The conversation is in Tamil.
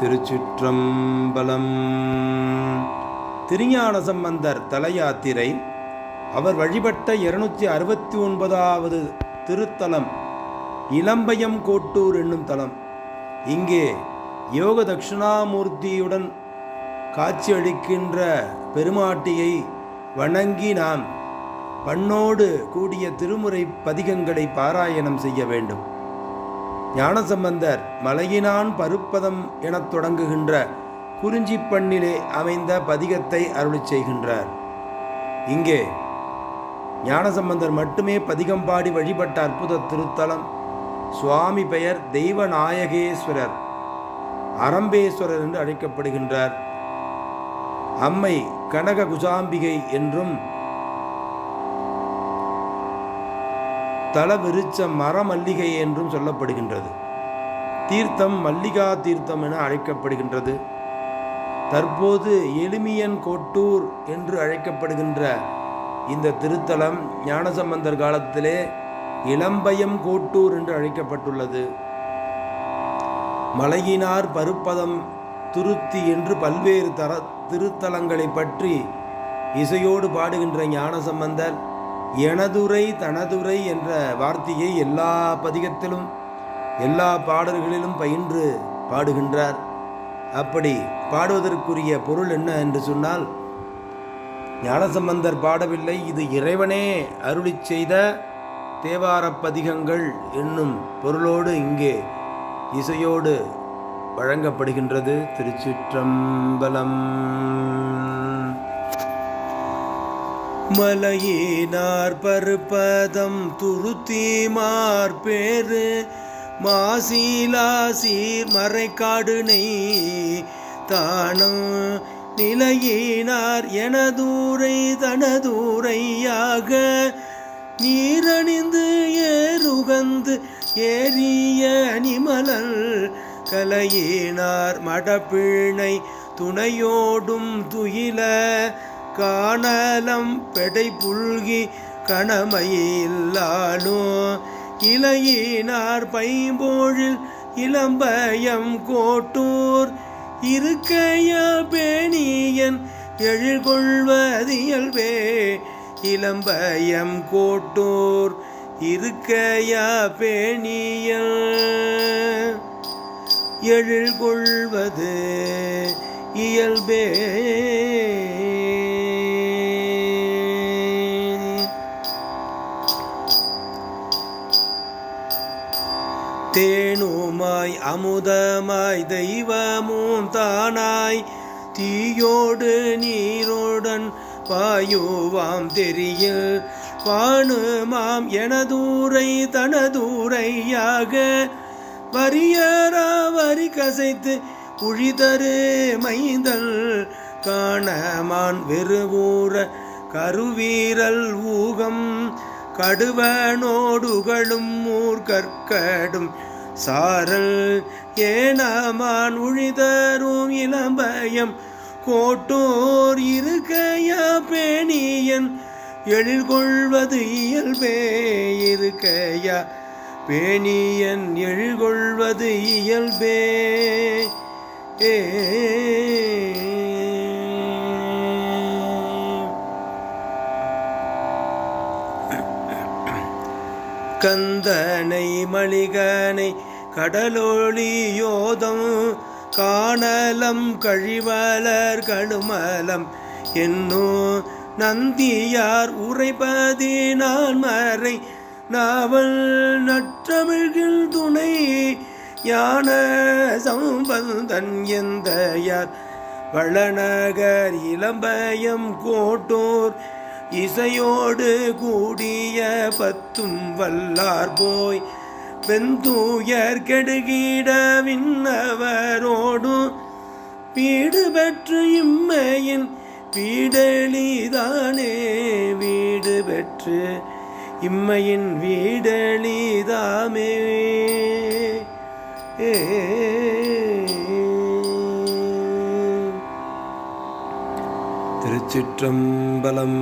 திருச்சிற்றம்பலம். திருஞான சம்பந்தர் தலையாத்திரை. அவர் வழிபட்ட இருநூற்றி அறுபத்தி ஒன்பதாவது திருத்தலம் இளம்பயம் கோட்டூர் என்னும் தலம். இங்கே யோக தட்சிணாமூர்த்தியுடன் காட்சியளிக்கின்ற பெருமாட்டியை வணங்கி நாம் பண்ணோடு கூடிய திருமுறை பதிகங்களை பாராயணம் செய்ய வேண்டும். ஞானசம்பந்தர் மலையினான் பருப்பதம் எனத் தொடங்குகின்ற குறிஞ்சிப் பண்ணிலே அமைந்த பதிகத்தை அருளிச் செய்கின்றார். இங்கே ஞானசம்பந்தர் மட்டுமே பதிகம் பாடி வழிபட்ட அற்புத திருத்தலம். சுவாமி பெயர் தெய்வநாயகேஸ்வரர். அரம்பேஸ்வரர் என்று அழைக்கப்படுகின்றார். அம்மை கனக குசாம்பிகை என்றும் தல விருச்ச மரமல்லிகை என்றும் சொல்லப்படுகின்றது. தீர்த்தம் மல்லிகா தீர்த்தம் என அழைக்கப்படுகின்றது. தற்போது எளிமியன் கோட்டூர் என்று அழைக்கப்படுகின்ற இந்த திருத்தலம் ஞானசம்பந்தர் காலத்திலே இளம்பயம் கோட்டூர் என்று அழைக்கப்பட்டுள்ளது. மலையினார் பருப்பதம் துருத்தி என்று பல்வேறு தர திருத்தலங்களை பற்றி இசையோடு பாடுகின்ற ஞானசம்பந்தர் எனதுரை தனதுரை என்ற வார்த்தையை எல்லா பதிகத்திலும் எல்லா பாடல்களிலும் பயின்று பாடுகின்றார். அப்படி பாடுவதற்குரிய பொருள் என்ன என்று சொன்னால் ஞானசம்பந்தர் பாடவில்லை இது இறைவனே அருளிச் செய்த தேவாரப்பதிகங்கள் என்னும் பொருளோடு இங்கே இசையோடு வழங்கப்படுகின்றது. திருச்சிற்றம்பலம். மலையினார் பருப்பதம் துருத்திமார் பேரு மாசிலா சீர் மறைக்காடு நெய் தானம் நிலையினார் எனதூரை தனதூரையாக. நீரணிந்து ஏறுகந்து ஏறிய நிமலல் கலையினார் மடப்பிழை துணையோடும் துயில. காணலம் பெடை புல்கி கணமையில்லானோ? இலையினார் பைம்போழில் இளம்பயம் கோட்டூர். இருக்கைய பேணியன் எழில்கொள்வதியல்வே இளம்பயம் கோட்டூர். இருக்கையா பேணியல் எழில்கொள்வது இயல்பே. தேனுமாய் அமுதமாய் தெய்வமும் தானாய் தீயோடு நீரோடன் பாயுவாம் தெரியில் பானுமாம் எனதூரை தனதூரையாக வரியரா வரி கசைத்து உழிதரு மைந்தல் காணமான் வெறுவூர கருவீரல் ஊகம் கடுவனோடுகளும் மூர்கற்கடும் சாரல் ஏனமான் உழிதரும் இளம்பயம். கோட்டோர் இருக்கையா பேணியன். எழில்கொள்வது இயல்பே இருக்கையா. பேணியன் எழில்கொள்வது இயல்பே. ஏ கந்தனை மளிகனை கடலொளியோதம் காணலம் கழிவலர் கழுமலம் என்னோ நந்தியார் உரைபதி நான் மறை நாவல் நற்றமிழ்கில் துணை யான சம்பந்தன் எந்த யார் வளநகர் இளம்பயம் கோட்டோர் இசையோடு கூடிய பத்தும் வல்லார் போய் வெந்தூயர் கெடுகிட விண்ணவரோடு வீடு பெற்று இம்மையின் வீடெளிதானே. வீடு பெற்று இம்மையின் வீடெளிதாமே. ஏ திருச்சிற்றம்பலம்.